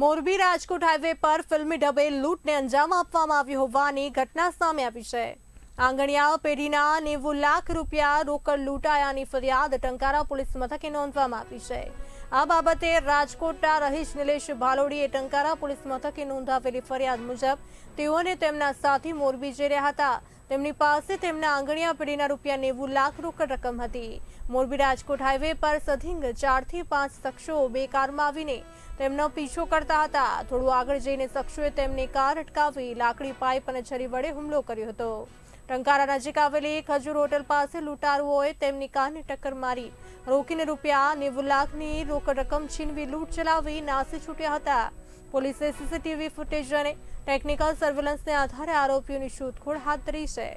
Morbi Rajkot highway પર ફિલ્મી ઢબે લૂંટને અંજામ આપવામાં આવ્યો હોવાની ઘટના સામે આવી છે. આંગણિયા પેઢીના નેવું લાખ રૂપિયા રોકડ લૂંટાયાની ફરિયાદ ટંકારા પોલીસ મથકે નોંધવામાં આવી છે. આ બાબતે રાજકોટના રહીશ નિલેશ ભાલોડીએ ટંકારા પોલીસ મથકે નોંધાવેલી ફરિયાદ મુજબ તેઓને તેમના સાથી મોરબી જઈ રહ્યા હતા. તેમની પાસે તેમના આંગણિયા પેઢીના રૂપિયા નેવું લાખ રોકડ રકમ હતી. મોરબી રાજકોટ હાઈવે પર સધિંગ ચારથી પાંચ શખ્સો બે કારમાં આવીને તેમનો પીછો કરતા હતા. થોડું આગળ જઈને શખ્સોએ તેમની કાર અટકાવી, લાકડી, પાઇપ અને છરી વડે હુમલો કર્યો હતો. ટંકારા નજીક આવેલી ખજૂર હોટલ પાસે લૂંટારુઓએ તેમની કારને ટક્કર મારી. રોકીને રૂપિયા નેવું લાખની રોકડ રકમ છીનવી લૂંટ ચલાવી નાસી છૂટ્યા હતા. પોલીસે સીસીટીવી ફૂટેજ અને ટેકનિકલ સર્વેલન્સને આધારે આરોપીઓની શોધખોળ હાથ ધરી છે.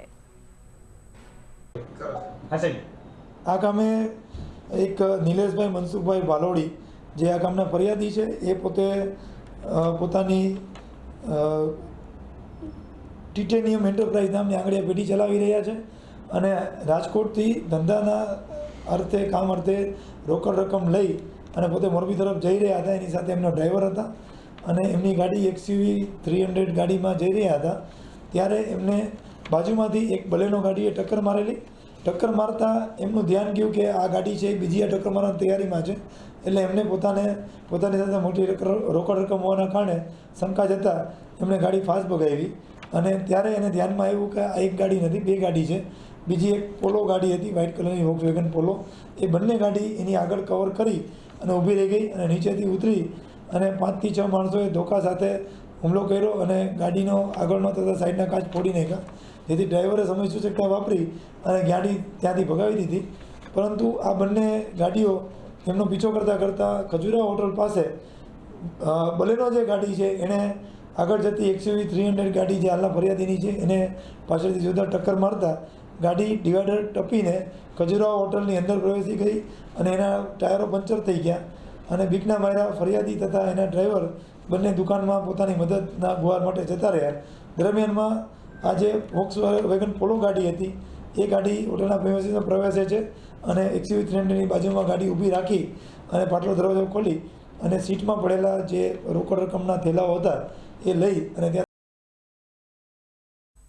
આ કામે એક નિલેશભાઈ મનસુખભાઈ ભાલોડી જે આ કામના ફરિયાદી છે એ પોતે પોતાની ટિટેનિયમ એન્ટરપ્રાઇઝ નામની આંગળીયા પેઢી ચલાવી રહ્યા છે અને રાજકોટથી ધંધાના અર્થે, કામ અર્થે રોકડ રકમ લઈ અને પોતે મોરબી તરફ જઈ રહ્યા હતા. એની સાથે એમનો ડ્રાઈવર હતા અને એમની ગાડી એક્સયુવી થ્રી હંડ્રેડ ગાડીમાં જઈ રહ્યા હતા. ત્યારે એમને બાજુમાંથી એક બલેનો ગાડીએ ટક્કર મારેલી. ટક્કર મારતા એમનું ધ્યાન ગયું કે આ ગાડી છે એ બીજી આ ટક્કર મારવાની તૈયારીમાં છે. એટલે એમને પોતાને, પોતાની સાથે મોટી રોકડ રકમ હોવાના કારણે શંકા જતાં એમણે ગાડી ફાસ્ટ ભગાવી. અને ત્યારે એને ધ્યાનમાં આવ્યું કે આ એક ગાડી નથી, બે ગાડી છે. બીજી એક પોલો ગાડી હતી વ્હાઇટ કલરની વોક્સવેગન પોલો. એ બંને ગાડી એની આગળ કવર કરી અને ઊભી રહી ગઈ અને નીચેથી ઉતરી અને પાંચથી છ માણસોએ ધોકા સાથે હુમલો કર્યો અને ગાડીનો આગળનો તથા સાઈડના કાચ ફોડી નાખ્યા. જેથી ડ્રાઈવરે સમય સૂચકતા વાપરી અને ગાડી ત્યાંથી ભગાવી દીધી. પરંતુ આ બંને ગાડીઓ એમનો પીછો કરતાં કરતાં ખજુરા હોટલ પાસે બલેનો જે ગાડી છે, એણે આગળ જતી એક્સયુવી થ્રી હંડ્રેડ ગાડી જે હાલના ફરિયાદીની છે, એને પાછળથી જોરદાર ટક્કર મારતા ગાડી ડિવાઈડર ટપીને ખજુરાહો હોટલની અંદર પ્રવેશી ગઈ અને એના ટાયરો પંચર થઈ ગયા અને બીકના માર્યા ફરિયાદી તથા એના ડ્રાઈવર બંને દુકાનમાં પોતાની મદદના ગુહાર માટે જતા રહ્યા. દરમિયાનમાં આ જે વોક્સ વેગન પોલો ગાડી હતી. એ ગાડી હોટલના પ્રેમિસીસમાં પ્રવેશે છે અને એક્સયુવી થ્રી હંડ્રેડની બાજુમાં ગાડી ઊભી રાખી અને પાટલો દરવાજો ખોલી અને સીટમાં પડેલા જે રોકડ રકમના થેલાઓ હતા એ લઈ અને ત્યાંથી